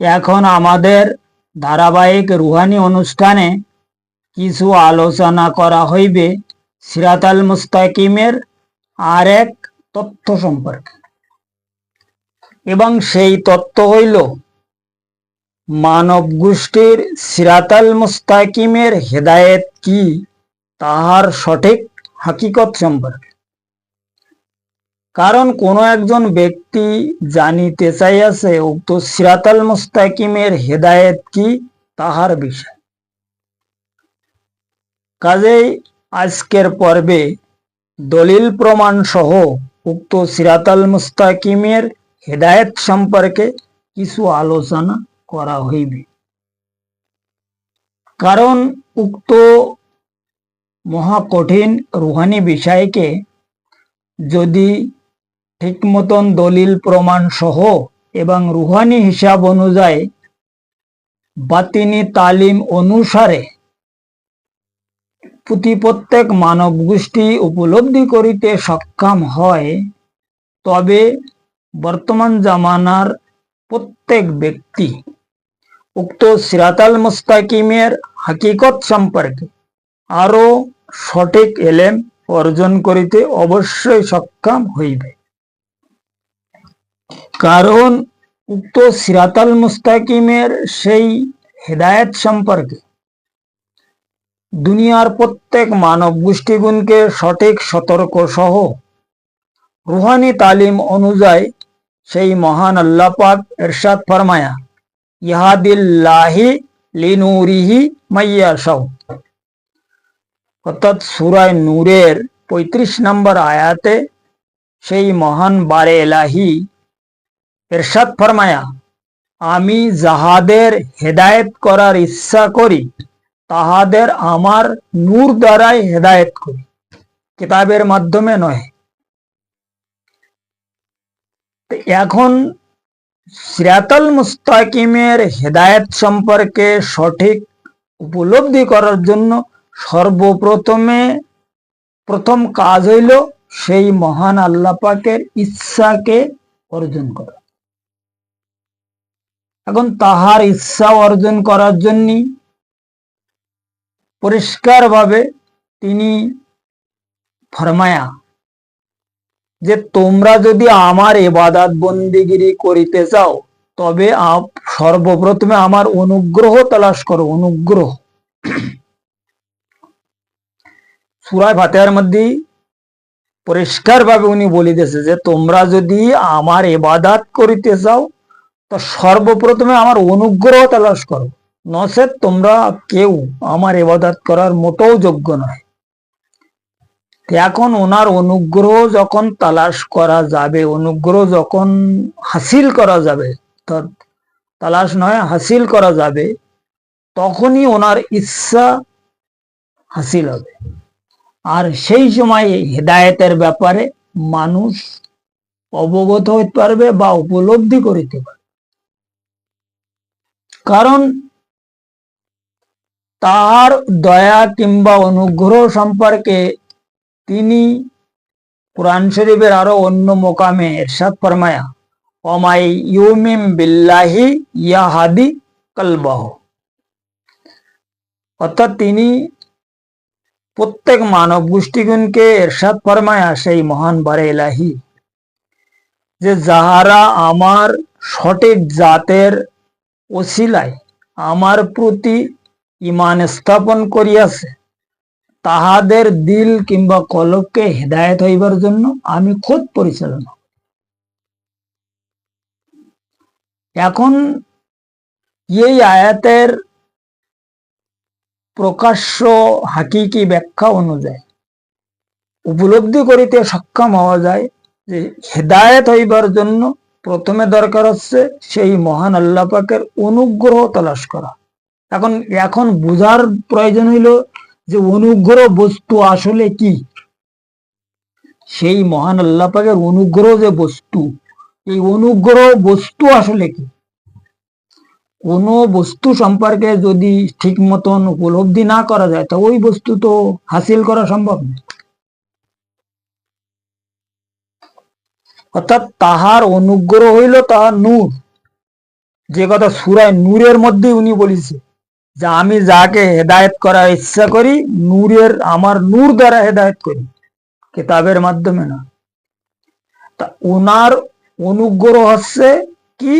এখন আমাদের ধারাবাহিক রুহানি অনুষ্ঠানে কিছু আলোচনা করা হইবে সিরাতাল মুস্তাকিমের আর এক তথ্য সম্পর্কে। এবং সেই তত্ত্ব হইল, মানব গোষ্ঠীর সিরাতাল মুস্তাকিমের হেদায়েত কি, তাহার সঠিক হাকিকত সম্পর্কে। কারণ কোন একজন ব্যক্তি জানিতে চাইয়াছে উক্ত সিরাতাল মুস্তাকিমের হেদায়েত কি? তাহার বিষয়। কাজেই আজকের পর্বে দলিল প্রমাণ সহ উক্ত সিরাতাল মুস্তাকিমের হেদায়েত সম্পর্কে কিছু আলোচনা করা হইবে। কারণ উক্ত মহা কঠিন রুহানি বিষয়কে যদি ঠিক মতন দলিল প্রমাণ সহ এবং রুহানি হিসাব অনুযায়ী বাতিনি তালিম অনুসারে প্রতি প্রত্যেক মানব গোষ্ঠী উপলব্ধি করিতে সক্ষম হয়। তবে বর্তমান জামানার প্রত্যেক ব্যক্তি উক্ত সিরাতাল মুস্তাকিমের হাকিকত সম্পর্কে আরও সঠিক এলেম অর্জন করিতে অবশ্যই সক্ষম হইবে। কারণ উক্ত সিরাতাল মুস্তাকিমের সেই হেদায়েত সম্পর্কে। দুনিয়ার প্রত্যেক মানব গোষ্ঠীগুণকে সঠিক সতর্ক সহ রুহানি তালিম অনুযায়ী সেই মহান আল্লাহ পাক এরশাদ ফরমায়া, ইহাদিল্লাহি লিনুরিহি মাইয়া সাউ অর্থাৎ সুরায় নূরের পঁয়ত্রিশ নম্বর আয়াতে সেই মহান বারে এলাহি এরশাদ ফরমায়া, আমি যাহাদের হেদায়েত করার ইচ্ছা করি, তাহাদের আমার নূর দ্বারাই হেদায়েত করি। কিতাবের মাধ্যমে নয়। এখন সিরাতাল মুস্তাকিমের হেদায়েত সম্পর্কে সঠিক উপলব্ধি করার জন্য সর্বপ্রথমে প্রথম কাজ হইল সেই মহান আল্লাহ পাকের ইচ্ছাকে অর্জন করা। এখন তাহার ইচ্ছা অর্জন করার জন্য পরিষ্কারভাবে তিনি ফরমায়া যে তোমরা যদি আমার এবাদাত বন্দিগিরি করিতে চাও, তবে সর্বপ্রথমে আমার অনুগ্রহ তালাশ করো, অনুগ্রহ। সুরায় ফাতেহার মধ্যে পরিষ্কার ভাবে উনি বলিতেছে যে তোমরা যদি আমার এবাদাত করিতে চাও তো সর্বপ্রথমে আমার অনুগ্রহ তালাশ করো। নচেত তোমরা কেউ আমার এবাদাত করার মোটেও যোগ্য নয়। এখন ওনার অনুগ্রহ যখন তালাশ করা যাবে, অনুগ্রহ যখন হাসিল করা যাবে তালাশ নয়, হাসিল করা যাবে, তখনই ওনার ইচ্ছা হাসিল হবে। আর সেই সময় হেদায়েতের ব্যাপারে মানুষ অবগত হইতে পারবে বা উপলব্ধি করিতে পারবে। কারণ তাহার দয়া কিংবা অনুগ্রহ সম্পর্কে তিনি কোরআন শরীফের আরও অন্য মোকামে এরশাদ ফরমায়া অমাই ইউমিম বিল্লাহি ইয়াহাদি কলবাহ। অর্থাৎ তিনি প্রত্যেক মানব গোষ্ঠীগণকে এরশাদ ফরমায়া সেই মহান বারে এলাহি, যে যাহারা আমার সঠিক জাতের ওসিলায় আমার প্রতি ইমান স্থাপন করিয়াছে। তাহাদের দিল কিংবা কলবকে হেদায়ত হইবার জন্য আমি খোদ পরিচালনা এখন এই আয়াতের প্রকাশ্য হাকিকি ব্যাখ্যা অনুযায়ী উপলব্ধি করিতে সক্ষম হওয়া যায় যে হেদায়ত হইবার জন্য প্রথমে দরকার হচ্ছে সেই মহান আল্লাহ পাকের অনুগ্রহ তালাশ করা। এখন এখন বুঝার প্রয়োজন হইল যে অনুগ্রহ বস্তু আসলে কি? সেই মহান আল্লাহ পাকের অনুগ্রহ যে বস্তু, এই অনুগ্রহ বস্তু আসলে কি? কোন বস্তু সম্পর্কে যদি ঠিক মতন উপলব্ধি না করা যায়, তা ওই বস্তু তো হাসিল করা সম্ভব না। অর্থাৎ তাহার অনুগ্রহ হইল তাহার নূর। যে কথা সুরায় নূরের মধ্যে উনি বলেছে, যে আমি যাকে হেদায়েত করার ইচ্ছা করি, নূরের, আমার নূর দ্বারা হেদায়েত করি, কিতাবের মাধ্যমে না। তা ওনার অনুগ্রহ হচ্ছে কি?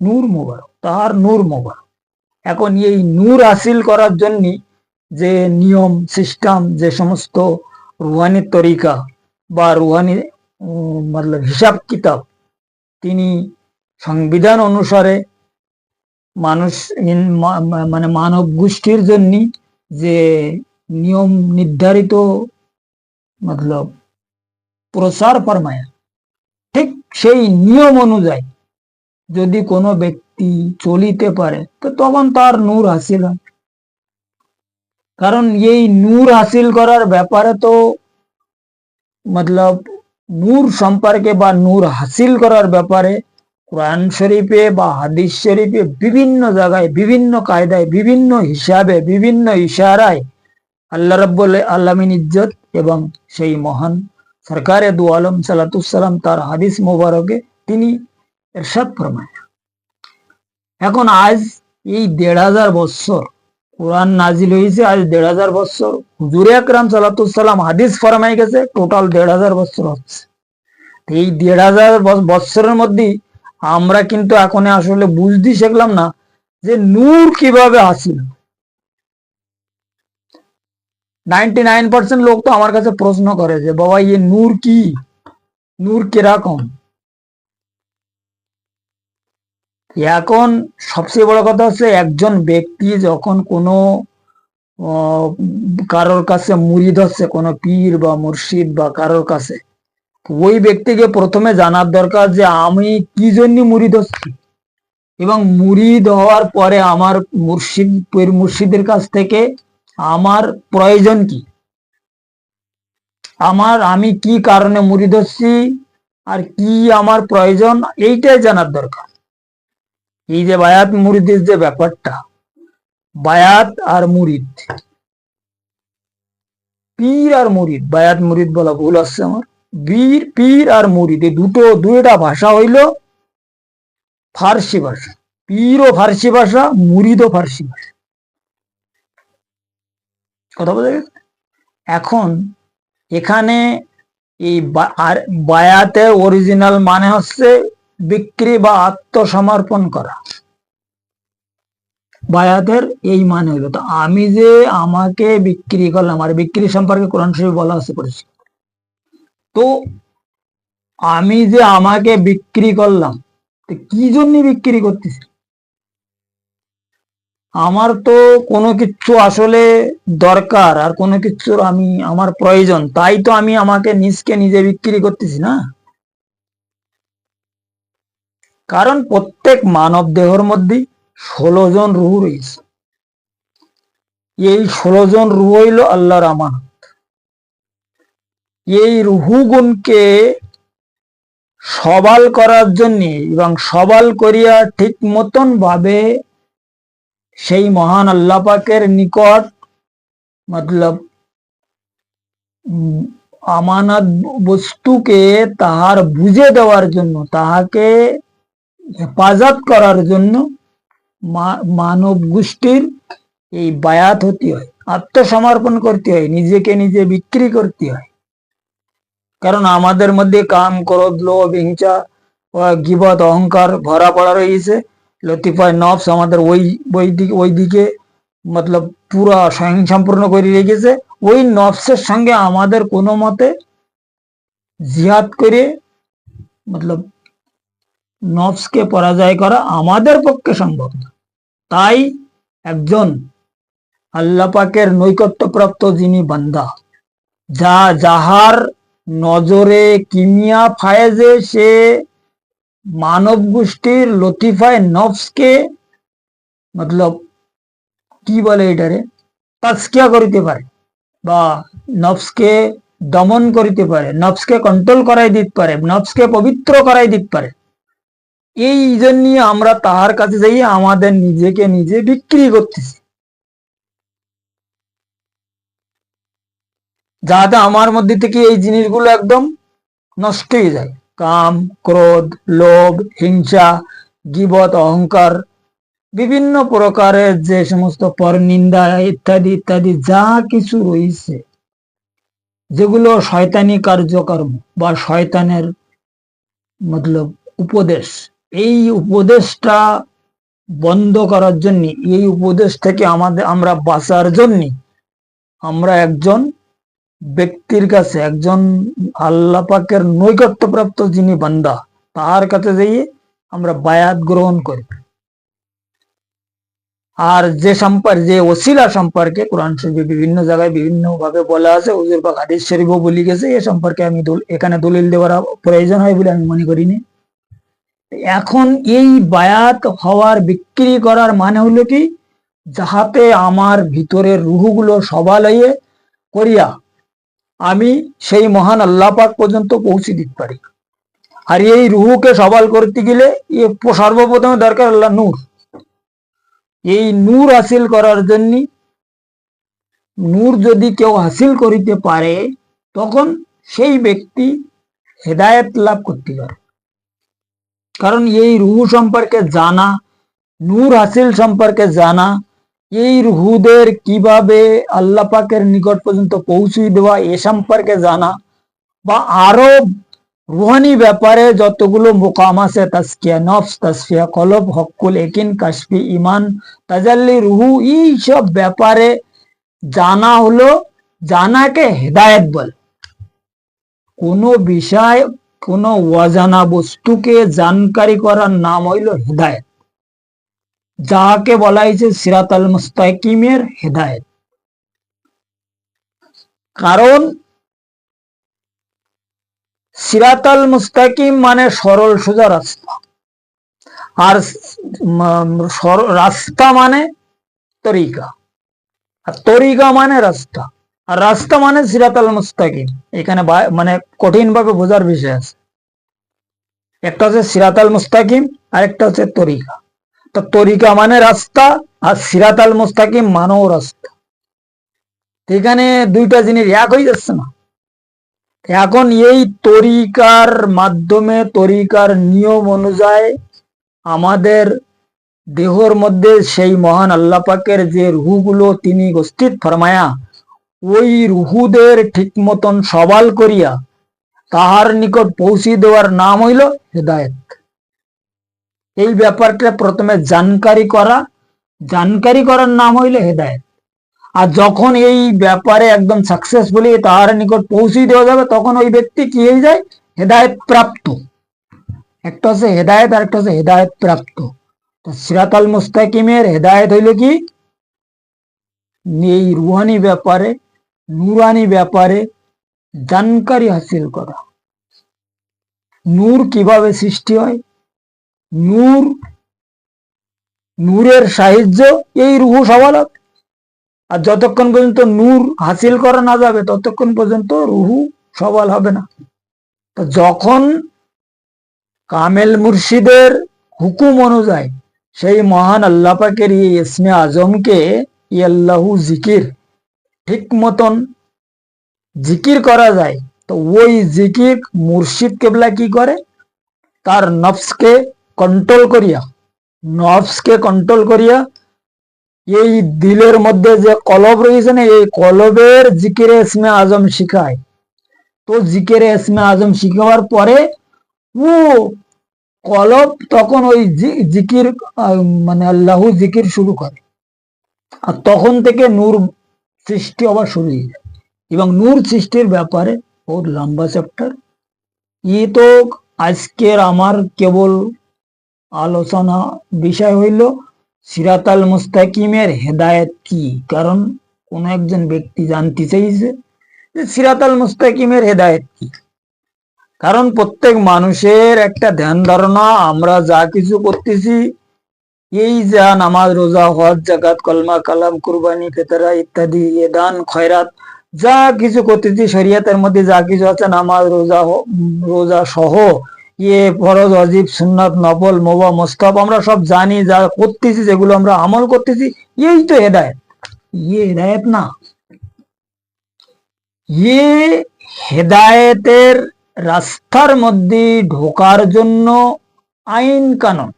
নূর মোবারক, তাহার নূর মোবারক। এখন এই নূর হাসিল করার জন্য যে নিয়ম, সিস্টেম, যে সমস্ত রুহানি তরিকা বা রুহানি মতলব হিসাব কিতাব। তিনি সংবিধান অনুসারে মানুষ মানে মানব গোষ্ঠীর জন্য যে নিয়ম নির্ধারিত মতলব প্রচার ফরমায়া, ঠিক সেই নিয়ম অনুযায়ী যদি কোনো ব্যক্তি চলিতে পারে, তো তখন তার নূর হাসিল হয়। কারণ এই নূর হাসিল করার ব্যাপারে তো মতলব নূর সম্পর্কে বা নূর হাসিল করার ব্যাপারে কোরআন শরীফে বা হাদিস শরীফে বিভিন্ন জায়গায়, বিভিন্ন কায়দায়, বিভিন্ন হিসাবে, বিভিন্ন ইশারায় আল্লাহ রব্বুল আল্লামিন ইজ্জত এবং সেই মহান সরকারে দু আলম সালাতুসাল্লাম তার হাদিস মোবারকে তিনি এরশাদ ফরমায়। এখন আজ এই দেড় হাজার বৎসর কোরআন নাজিল হয়েছে আজ দেড় হাজার বৎসর হুজুরে আকরাম সালাতুসাল্লাম হাদিস ফরমাই গেছে টোটাল দেড় হাজার বৎসর হচ্ছে। এই দেড় হাজার বৎসরের মধ্যে আমরা কিন্তু এখন আসলে বুঝতে শিখলাম না যে নূর কীভাবে হাসিল। নাইনটি নাইন পার্সেন্ট লোক তো আমার কাছে প্রশ্ন করে যে, বাবা ইয়ে নূর কি? নূর কীরকম? এখন সবচেয়ে বড় কথা হচ্ছে একজন ব্যক্তি যখন কোনো কারোর কাছে মুরিদ হচ্ছে কোনো পীর বা মুর্শিদ বা কারোর কাছে, ওই ব্যক্তিকে প্রথমে জানার দরকার যে আমি কি জন্য মুরিদ হচ্ছি এবং মুরিদ হওয়ার পরে আমার মুর্শিদ, পীর মুর্শিদের কাছ থেকে আমার প্রয়োজন কি? আমার আমি কি কারণে মুরিদ হচ্ছি আর কি আমার প্রয়োজন? এইটাই জানার দরকার। এই যে বায়াত মুরিদের যে ব্যাপারটা, বায়াত আর মুরিদ। পীর আর মুরিদ, বায়াত মুরিদ বলা ভুল আসছে আমার। বীর, পীর আর মুরিদ, এই দুটো, দুইটা ভাষা হইল ফার্সি ভাষা। পীর ও ফার্সি ভাষা মুরিদ ও ফার্সি ভাষা। কথা বোঝা গেছে? এখন এখানে এই বা- আর বায়াতের অরিজিনাল মানে হচ্ছে বিক্রি বা আত্মসমর্পণ করা। বায়াতের এই মানে হলো তো, আমি যে আমাকে বিক্রি করলাম, আর বিক্রি সম্পর্কে কোরআন শরীফ বলা আছে করেছি তো আমি যে আমাকে বিক্রি করলাম কি জন্য বিক্রি করতেছি? আমার তো কোনো কিছু আসলে দরকার, আর কোনো কিছুর আমি, আমার প্রয়োজন, তাই তো আমি আমাকে নিজকে নিজে বিক্রি করতেছি না? কারণ প্রত্যেক মানব দেহর মধ্যে ষোলো জন রুহ রয়েছে। এই ষোলো জন রুহ হইল আল্লাহর আমানত। এই রুহুগুণকে সবাল করার জন্য এবং সবাল করিয়া ঠিক মতন ভাবে সেই মহান আল্লাহ পাকের নিকট মতলব আমানত বস্তুকে তাহার বুঝে দেওয়ার জন্য তাহাকে হেফাজত করার জন্য মানব গোষ্ঠীর এই বায়াত হতে হয়, আত্মসমর্পণ করতে হয়, নিজেকে নিজে বিক্রি করতে হয়। কারণ আমাদের মধ্যে কাম, ক্রোধ, লোভ, হিংসা গিবত, অহংকার ভরা পড়া রয়েছে। লতিফায় নফস আমাদের ওই ওই দিকে ওই দিকে মতলব পুরা স্বয়ং সম্পূর্ণ করে রেখেছে। ওই নফসের সঙ্গে আমাদের কোনো মতে জিহাদ করে মতলব নফসকে পরাজয় করা আমাদের পক্ষে সম্ভব না। তাই একজন আল্লাহ পাকের নৈকট্যপ্রাপ্ত যিনি বান্দা, যা যাহার নজরে কিমিয়া ফায়েজে, সে মানব গোষ্ঠীর লতিফায় নফসকে মতলব কি বলে এটারে তাস্কিয়া করিতে পারে বা নফসকে দমন করিতে পারে, নফসকে কন্ট্রোল করাই দিতে পারে, নফসকে পবিত্র করাই দিতে পারে। এই জন্য আমরা তাহার কাছে যাই, আমাদের নিজেকে নিজে বিক্রি করতেছি। যাতে আমার মধ্যে থেকে এই জিনিসগুলো একদম নষ্ট হয়ে যায়। কাম, ক্রোধ, লোভ, হিংসা, গিবত, অহংকার, বিভিন্ন প্রকারের যে সমস্ত পরনিন্দা ইত্যাদি ইত্যাদি, যা কিছু রয়েছে, যেগুলো শয়তানি কার্যকর্ম বা শয়তানের মতলব উপদেশ। এই উপদেশটা বন্ধ করার জন্য, এই উপদেশ থেকে আমাদের, আমরা বাঁচার জন্য, আমরা একজন ব্যক্তির কাছে, একজন আল্লাহ পাকের নৈকট্যপ্রাপ্ত যিনি বান্দা, তার কাছে যেয়ে আমরা বায়াত গ্রহণ করি। আর যে সম্পর্ক, যে ওসিলা সম্পর্কে কোরআন শরীফে বিভিন্ন জায়গায় বিভিন্ন ভাবে বলা আছে, হুজুর পাক হাদিস শরীফও বলি গেছে, এ সম্পর্কে আমি এখানে দলিল দেওয়ার প্রয়োজন হয় বলে আমি মনে করিনি এখন এই বায়াত হওয়ার বিক্রি করার মানে হলো কি? যাহাতে আমার ভিতরের রুহগুলো সবাল হয়ে করিয়া আমি সেই মহান আল্লাহ পাক পর্যন্ত পৌঁছে দিতে পারি। আর এই রুহুকে সবাল করতে গেলে সর্বপ্রথমে দরকার আল্লাহ নূর। এই নূর হাসিল করার জন্য নূর যদি কেউ হাসিল করিতে পারে, তখন সেই ব্যক্তি হেদায়েত লাভ করতে পারে। কারণ এই রুহু সম্পর্কে জানা, নূর হাসিল সম্পর্কে জানা, এই রুহুদের কীভাবে আল্লাহ পাকের নিকট পর্যন্ত পৌঁছে দেওয়া এ সম্পর্কে জানা, বা আরও রুহানি ব্যাপারে যতগুলো মোকাম আছে তাস্কিয়া নফস তাসফিয়া কলব হকুল একিন, কাশফি ইমান তাজাল্লি, রুহু, এই সব ব্যাপারে জানা হলো, জানাকে হেদায়েত বলে। কোনো বিষয় কোনো অজানা বস্তুকে জানকারি করার নাম হইল হেদায়েত। যাহাকে বলা হয়েছে সিরাত আল মুস্তাকিমের হেদায়েত। কারণ সিরাতাল মুস্তাকিম মানে সরল সোজা রাস্তা। আর রাস্তা মানে তরিকা। আর তরিকা মানে রাস্তা। আর রাস্তা মানে সিরাতাল মুস্তাকিম। এখানে মানে কঠিন ভাবে বোঝার বিষয় আছে। একটা হচ্ছে সিরাতাল মুস্তাকিম আর একটা হচ্ছে তরিকা। তো তরিকা মানে রাস্তা আর সিরাতাল মুস্তাকিম মানেও রাস্তা। এখানে দুইটা জিনিস এক হয়ে যাচ্ছে না। এখন এই তরিকার মাধ্যমে, তরিকার নিয়ম অনুযায়ী আমাদের দেহর মধ্যে সেই মহান আল্লাহ পাকের যে রুহুগুলো তিনি উপস্থিত ফরমায়া ওই রুহুদের ঠিক মতন সবাল করিয়া তাহার নিকট পৌঁছে দেওয়ার নাম হইল হেদায়েত। এই ব্যাপারটা প্রথমে জানকারি করা, জানকারি করার নাম হইল হেদায়েত। আর যখন এই ব্যাপারে একদম সাকসেসফুলি তাহার নিকট পৌঁছে দেওয়া যাবে, তখন ওই ব্যক্তি কি হয়ে যায়? হেদায়েত প্রাপ্ত। একটা হচ্ছে হেদায়েত আর একটা হচ্ছে হেদায়েত প্রাপ্ত। তো সিরাত আল মুস্তাকিমের হেদায়েত হইল কি? এই রুহানি ব্যাপারে নুরানি ব্যাপারে জানকারি হাসিল করা। নূর কীভাবে সৃষ্টি হয়? নূর, নূরের সাহায্য এই রুহু সবালত আর যতক্ষণ পর্যন্ত নূর হাসিল করা না যাবে, ততক্ষণ পর্যন্ত রুহু সবল হবে না। তো যখন কামেল মুর্শিদের হুকুম অনুযায়ী সেই মহান আল্লাহ পাকের এই ইসমে আজমকে ই আল্লাহু জিকির ঠিক মতন জিকির করা যায়, তো ওই জিকির মুর্শিদ কেবলা কি করে? তার নফসকে কন্ট্রোল করিয়া, নফসকে কন্ট্রোল করিয়া এই দিলের মধ্যে যে কলব রয়েছে না, এই কলবের জিকিরে ইসমে আজম শিখায়। তো জিকিরে ইসমে আজম শিখাবার পরে ও কলব তখন ওই জিকির মানে আল্লাহু জিকির শুরু করে। আর তখন থেকে নূর সৃষ্টি আবার শুরু এবং নূর সৃষ্টির ব্যাপারে বহুত লম্বা চ্যাপ্টার ই তো আজকের আমার কেবল আলোচনা বিষয় হইল, সিরাতাল মুস্তাকিমের হেদায়ত কি? কারণ কোন একজন ব্যক্তি জানতে চাইছে যে সিরাতাল মুস্তাকিমের হেদায়েত কি। কারণ প্রত্যেক মানুষের একটা ধ্যান ধারণা, আমরা যা কিছু করতেছি এই যা নামাজ, রোজা, হজ জাকাত কলমা, কালাম, কুরবানি, ফেতরা ইত্যাদি, এ দান, খয়রাত, যা কিছু করতেছি, শরিয়াতের মধ্যে যা কিছু আছে, নামাজ, রোজা রোজা সহ ইয়ে ফরজ, অজিব, সুন্নাত, নফল, মোবা মোস্তাব আমরা সব জানি, যা করতেছি, যেগুলো আমরা আমল করতেছি, এই তো হেদায়েত। ইয়ে হেদায়েত না। ইয়ে হেদায়েতের রাস্তার মধ্যে ঢোকার জন্য আইন কানুন।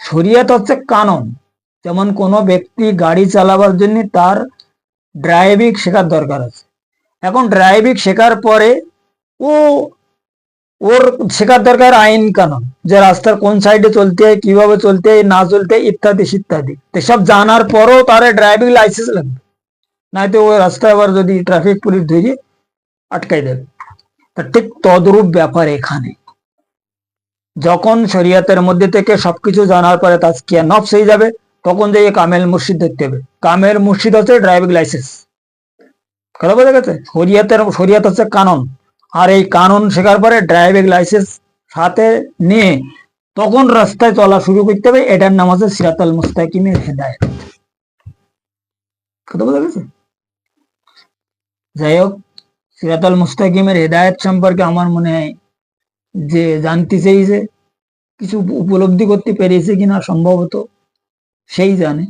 শরিয়াত হচ্ছে কানুন। যেমন কোনো ব্যক্তি গাড়ি চালাবার জন্য তার ড্রাইভিং শেখার দরকার আছে। এখন ড্রাইভিং শেখার পরে ও, ওর শেখার দরকার আইন কানুন, যে রাস্তার কোন সাইডে চলতে হয়, কীভাবে চলতে হয়, না চলতে ইত্যাদি ইত্যাদি সব জানার পরও তার ড্রাইভিং লাইসেন্স লাগবে। নয়তো ওই রাস্তায় আবার যদি ট্রাফিক পুলিশ ধরে আটকাই দেবে। তা ঠিক তদ্রূপ ব্যাপার এখানে। যখন শরিয়াতের মধ্যে থেকে সবকিছু জানার পরে তার নফস হয়ে যাবে, তখন যে কামেল মুর্শিদ দেখতে হবে। কামেল মুর্শিদ হচ্ছে ড্রাইভিং লাইসেন্স কথা বোঝা গেছে? শরিয়াতের, শরিয়াত হচ্ছে কানুন। আর এই কানুন শেখার পরে ড্রাইভিং লাইসেন্স সাথে নিয়ে তখন রাস্তায় চলা শুরু করতে হবে। এটার নাম আছে সিরাতাল মুস্তাকিমের হেদায়ত। কথা বোঝা গেছে? যাই হোক, সিরাতাল মুস্তাকিমের হেদায়ত সম্পর্কে আমার মনে হয় যে জানতে চেয়েছে, কিছু উপলব্ধি করতে পেরেছে কিনা সম্ভবত সেই জানে।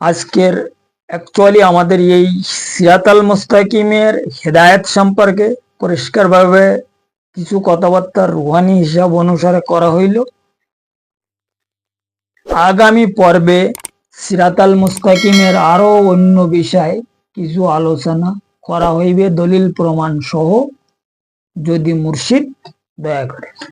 আজকের অ্যাকচুয়ালি আমাদের এই সিরাতাল মুস্তাকিমের হেদায়েত সম্পর্কে পরিষ্কারভাবে কিছু কথাবার্তা রুহানি হিসাব অনুসারে করা হইল। আগামী পর্বে সিরাতাল মুস্তাকিমের আরও অন্য বিষয় কিছু আলোচনা করা হইবে, দলিল প্রমাণ সহ যদি মুর্শিদ দয়া করে।